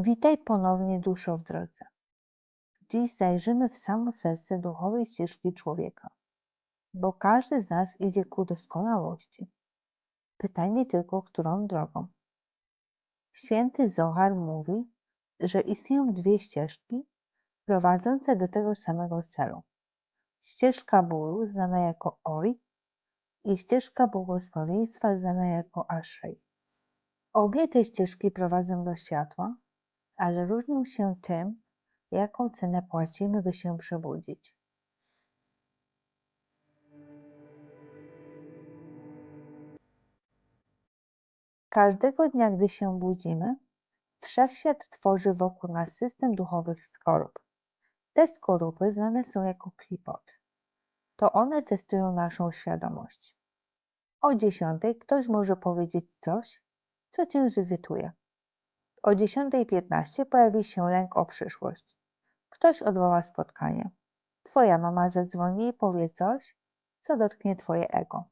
Witaj ponownie duszo w drodze. Dziś zajrzymy w samo serce duchowej ścieżki człowieka, bo każdy z nas idzie ku doskonałości. Pytanie tylko, którą drogą. Święty Zohar mówi, że istnieją dwie ścieżki prowadzące do tego samego celu. Ścieżka bólu, znana jako Oj, i ścieżka błogosławieństwa, znana jako Ashray. Obie te ścieżki prowadzą do światła, ale różnią się tym, jaką cenę płacimy, by się przebudzić. Każdego dnia, gdy się budzimy, wszechświat tworzy wokół nas system duchowych skorup. Te skorupy znane są jako klipot. To one testują naszą świadomość. O dziesiątej ktoś może powiedzieć coś, co cię zirytuje. O 10.15 pojawi się lęk o przyszłość. Ktoś odwoła spotkanie. Twoja mama zadzwoni i powie coś, co dotknie twoje ego.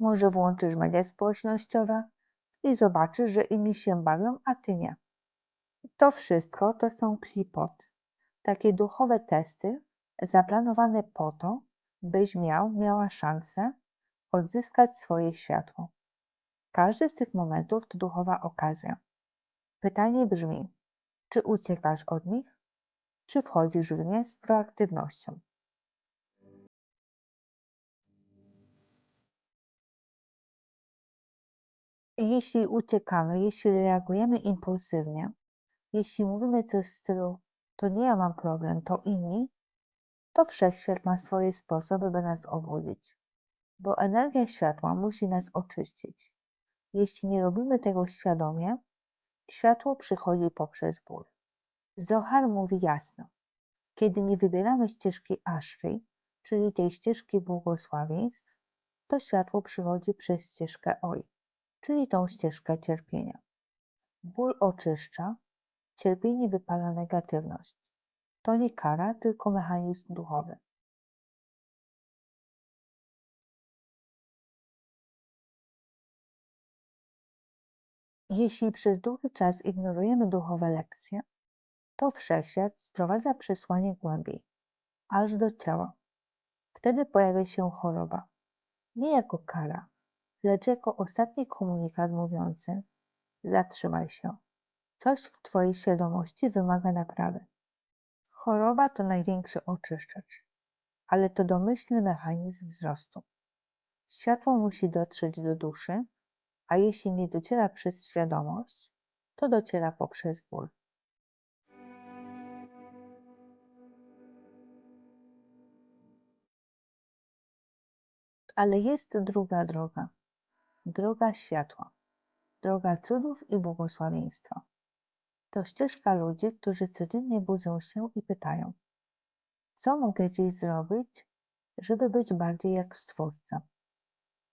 Może włączysz media społecznościowe i zobaczysz, że inni się bawią, a ty nie. To wszystko to są klipot, takie duchowe testy zaplanowane po to, byś miał, miała szansę odzyskać swoje światło. Każdy z tych momentów to duchowa okazja. Pytanie brzmi, czy uciekasz od nich, czy wchodzisz w nie z proaktywnością? Jeśli uciekamy, jeśli reagujemy impulsywnie, jeśli mówimy coś w stylu to nie ja mam problem, to inni, to wszechświat ma swoje sposoby, by nas obudzić, bo energia światła musi nas oczyścić. Jeśli nie robimy tego świadomie, światło przychodzi poprzez ból. Zohar mówi jasno, kiedy nie wybieramy ścieżki Ashri, czyli tej ścieżki błogosławieństw, to światło przychodzi przez ścieżkę Oj, czyli tą ścieżkę cierpienia. Ból oczyszcza, cierpienie wypala negatywność. To nie kara, tylko mechanizm duchowy. Jeśli przez długi czas ignorujemy duchowe lekcje, to wszechświat sprowadza przesłanie głębiej, aż do ciała. Wtedy pojawia się choroba. Nie jako kara, lecz jako ostatni komunikat mówiący: Zatrzymaj się. Coś w Twojej świadomości wymaga naprawy. Choroba to największy oczyszczacz, ale to domyślny mechanizm wzrostu. Światło musi dotrzeć do duszy, a jeśli nie dociera przez świadomość, to dociera poprzez ból. Ale jest druga droga, droga światła, droga cudów i błogosławieństwa. To ścieżka ludzi, którzy codziennie budzą się i pytają, co mogę dziś zrobić, żeby być bardziej jak Stwórca.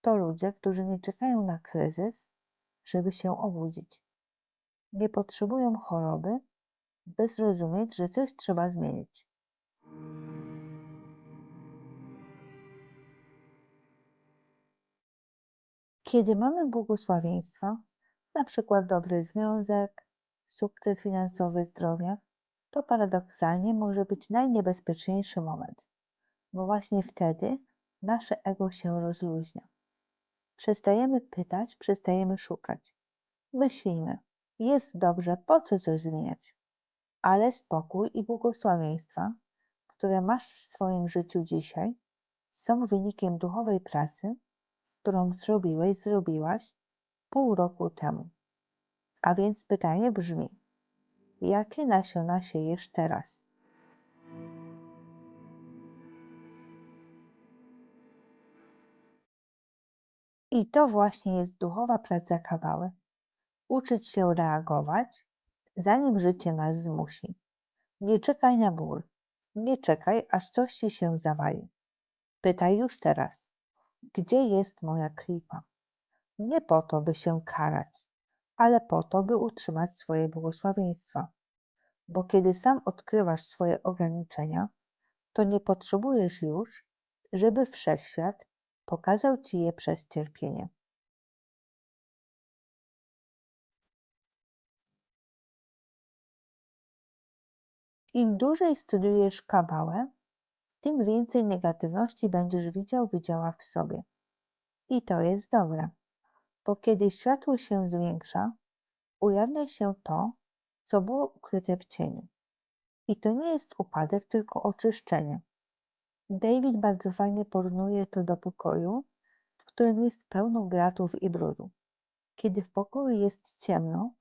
To ludzie, którzy nie czekają na kryzys, żeby się obudzić. Nie potrzebują choroby, by zrozumieć, że coś trzeba zmienić. Kiedy mamy błogosławieństwa, na przykład dobry związek, sukces finansowy, zdrowia, to paradoksalnie może być najniebezpieczniejszy moment, bo właśnie wtedy nasze ego się rozluźnia. Przestajemy pytać, przestajemy szukać. Myślimy, jest dobrze, po co coś zmieniać? Ale spokój i błogosławieństwa, które masz w swoim życiu dzisiaj, są wynikiem duchowej pracy, którą zrobiłeś, zrobiłaś pół roku temu. A więc pytanie brzmi: jakie nasiona siejesz teraz? I to właśnie jest duchowa praca kawały. Uczyć się reagować, zanim życie nas zmusi. Nie czekaj na ból. Nie czekaj, aż coś ci się zawali. Pytaj już teraz, gdzie jest moja klipa? Nie po to, by się karać, ale po to, by utrzymać swoje błogosławieństwa. Bo kiedy sam odkrywasz swoje ograniczenia, to nie potrzebujesz już, żeby wszechświat pokazał ci je przez cierpienie. Im dłużej studiujesz kabałę, tym więcej negatywności będziesz widział, widziała w sobie. I to jest dobre, bo kiedy światło się zwiększa, ujawnia się to, co było ukryte w cieniu. I to nie jest upadek, tylko oczyszczenie. David bardzo fajnie porównuje to do pokoju, w którym jest pełno gratów i brudu. Kiedy w pokoju jest ciemno,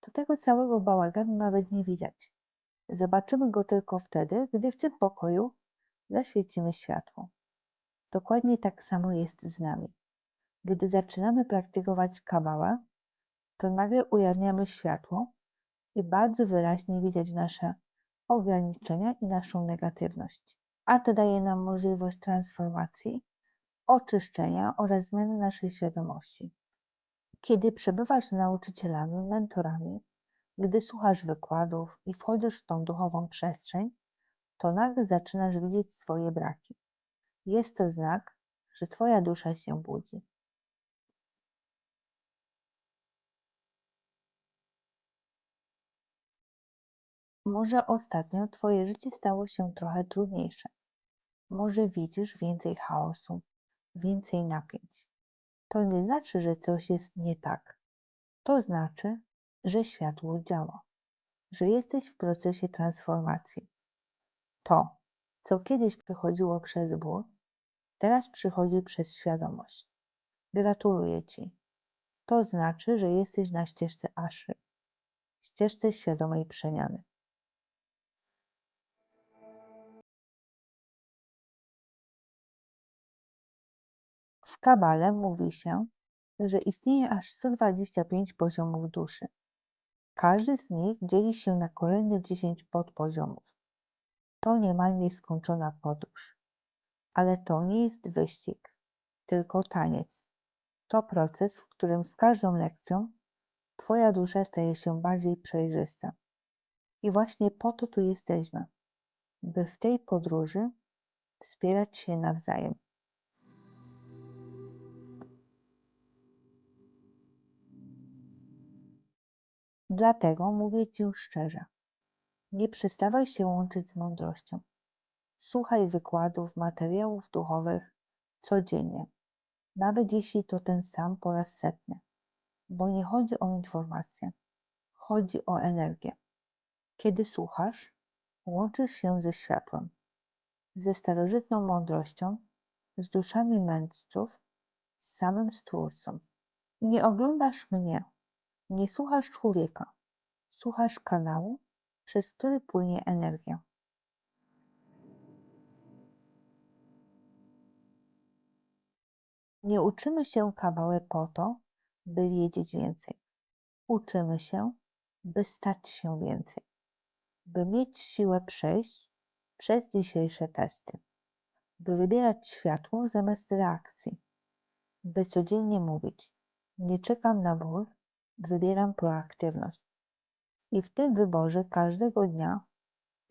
to tego całego bałaganu nawet nie widać. Zobaczymy go tylko wtedy, gdy w tym pokoju zaświecimy światło. Dokładnie tak samo jest z nami. Gdy zaczynamy praktykować kabałę, to nagle ujawniamy światło i bardzo wyraźnie widać nasze ograniczenia i naszą negatywność. A to daje nam możliwość transformacji, oczyszczenia oraz zmiany naszej świadomości. Kiedy przebywasz z nauczycielami, mentorami, gdy słuchasz wykładów i wchodzisz w tą duchową przestrzeń, to nagle zaczynasz widzieć swoje braki. Jest to znak, że Twoja dusza się budzi. Może ostatnio Twoje życie stało się trochę trudniejsze. Może widzisz więcej chaosu, więcej napięć. To nie znaczy, że coś jest nie tak. To znaczy, że światło działa, że jesteś w procesie transformacji. To, co kiedyś przychodziło przez ból, teraz przychodzi przez świadomość. Gratuluję Ci. To znaczy, że jesteś na ścieżce Ashry, ścieżce świadomej przemiany. Kabale mówi się, że istnieje aż 125 poziomów duszy. Każdy z nich dzieli się na kolejne 10 podpoziomów. To niemal nieskończona podróż. Ale to nie jest wyścig, tylko taniec. To proces, w którym z każdą lekcją Twoja dusza staje się bardziej przejrzysta. I właśnie po to tu jesteśmy, by w tej podróży wspierać się nawzajem. Dlatego mówię Ci szczerze. Nie przestawaj się łączyć z mądrością. Słuchaj wykładów, materiałów duchowych codziennie, nawet jeśli to ten sam po raz setny, bo nie chodzi o informacje, chodzi o energię. Kiedy słuchasz, łączysz się ze światłem, ze starożytną mądrością, z duszami mędrców, z samym Stwórcą. Nie oglądasz mnie, nie słuchasz człowieka, słuchasz kanału, przez który płynie energia. Nie uczymy się kawałek po to, by wiedzieć więcej. Uczymy się, by stać się więcej, by mieć siłę przejść przez dzisiejsze testy, by wybierać światło zamiast reakcji, by codziennie mówić: Nie czekam na ból, wybieram proaktywność. I w tym wyborze każdego dnia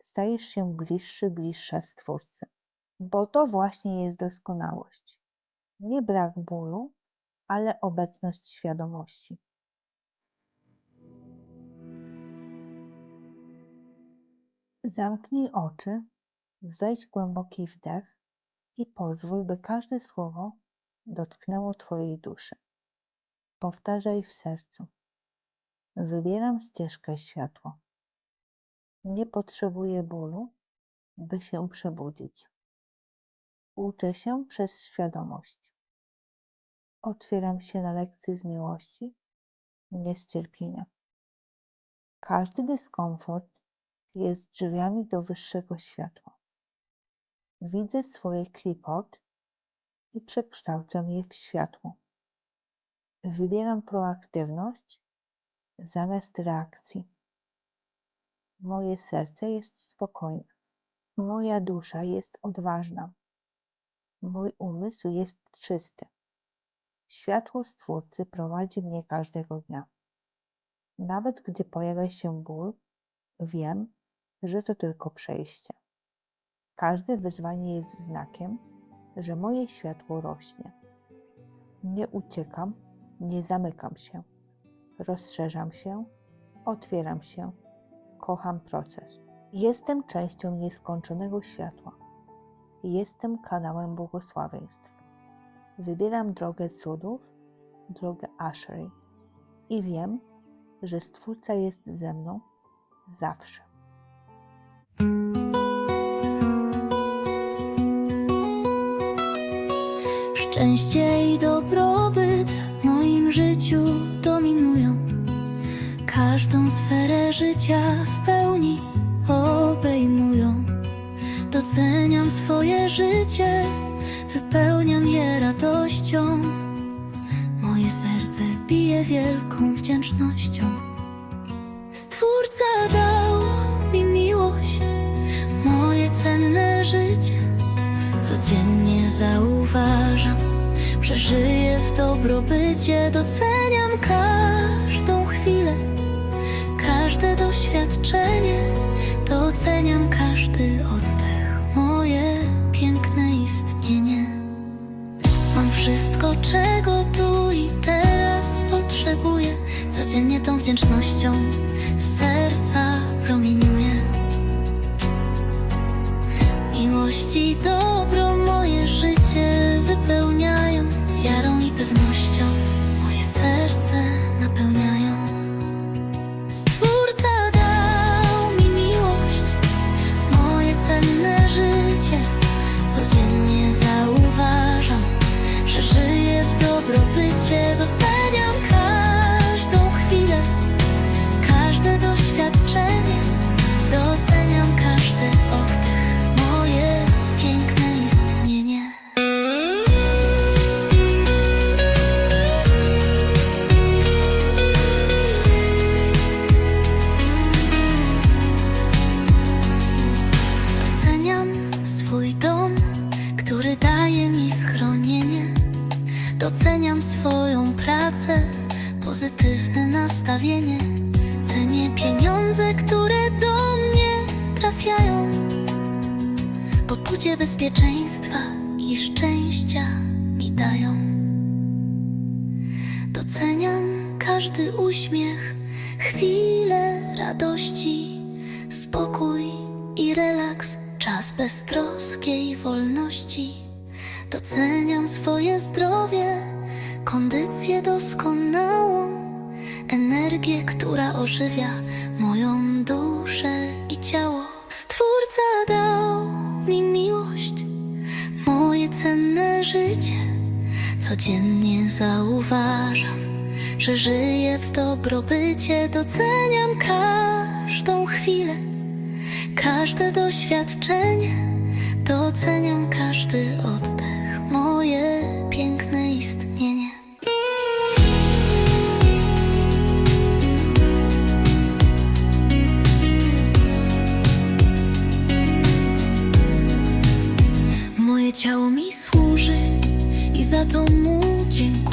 stajesz się bliższy, bliższa Stwórcy. Bo to właśnie jest doskonałość. Nie brak bólu, ale obecność świadomości. Zamknij oczy, weź głęboki wdech i pozwól, by każde słowo dotknęło Twojej duszy. Powtarzaj w sercu. Wybieram ścieżkę światła. Nie potrzebuję bólu, by się przebudzić. Uczę się przez świadomość. Otwieram się na lekcje z miłości, nie z cierpienia. Każdy dyskomfort jest drzwiami do wyższego światła. Widzę swoje klipot i przekształcam je w światło. Wybieram proaktywność zamiast reakcji. Moje serce jest spokojne. Moja dusza jest odważna. Mój umysł jest czysty. Światło Stwórcy prowadzi mnie każdego dnia. Nawet gdy pojawia się ból, wiem, że to tylko przejście. Każde wyzwanie jest znakiem, że moje światło rośnie. Nie uciekam, nie zamykam się rozszerzam się, otwieram się, kocham proces. Jestem częścią nieskończonego światła. Jestem kanałem błogosławieństw. Wybieram drogę cudów, drogę Ashery i wiem, że Stwórca jest ze mną zawsze. Szczęście i dobrobyt życia w pełni obejmują. Doceniam swoje życie, wypełniam je radością. Moje serce bije wielką wdzięcznością. Stwórca dał mi miłość, moje cenne życie. Codziennie zauważam, że żyję w dobrobycie, doceniam każdą każde doświadczenie, doceniam każdy oddech, moje piękne istnienie. Mam wszystko, czego tu i teraz potrzebuję, codziennie tą wdzięcznością serca promieniuję. Miłość i dobro Poczucie bezpieczeństwa i szczęścia mi dają. Doceniam każdy uśmiech, chwilę radości, spokój i relaks, czas beztroskiej wolności. Doceniam swoje zdrowie, kondycję doskonałą, energię, która ożywia moją zauważam, że żyję w dobrobycie, doceniam każdą chwilę, każde doświadczenie, doceniam każdy oddech, moje piękne istnienie. Moje ciało mi służy i za to mu dziękuję.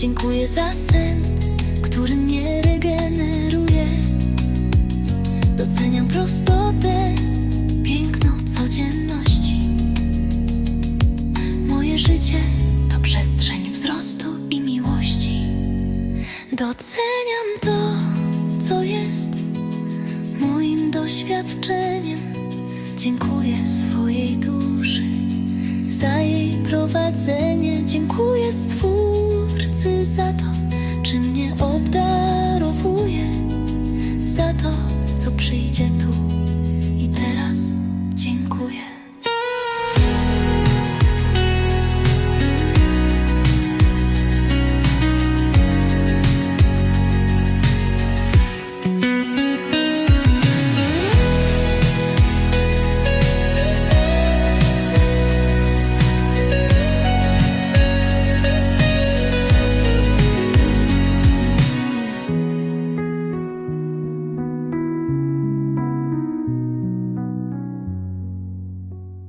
Dziękuję za sen, który mnie regeneruje. Doceniam prostotę, piękno codzienności. Moje życie to przestrzeń wzrostu i miłości. Doceniam to, co jest moim doświadczeniem. Dziękuję swojej duszy za jej prowadzenie. Dziękuję Stwórcy za to, czym mnie obdarowuje, za to,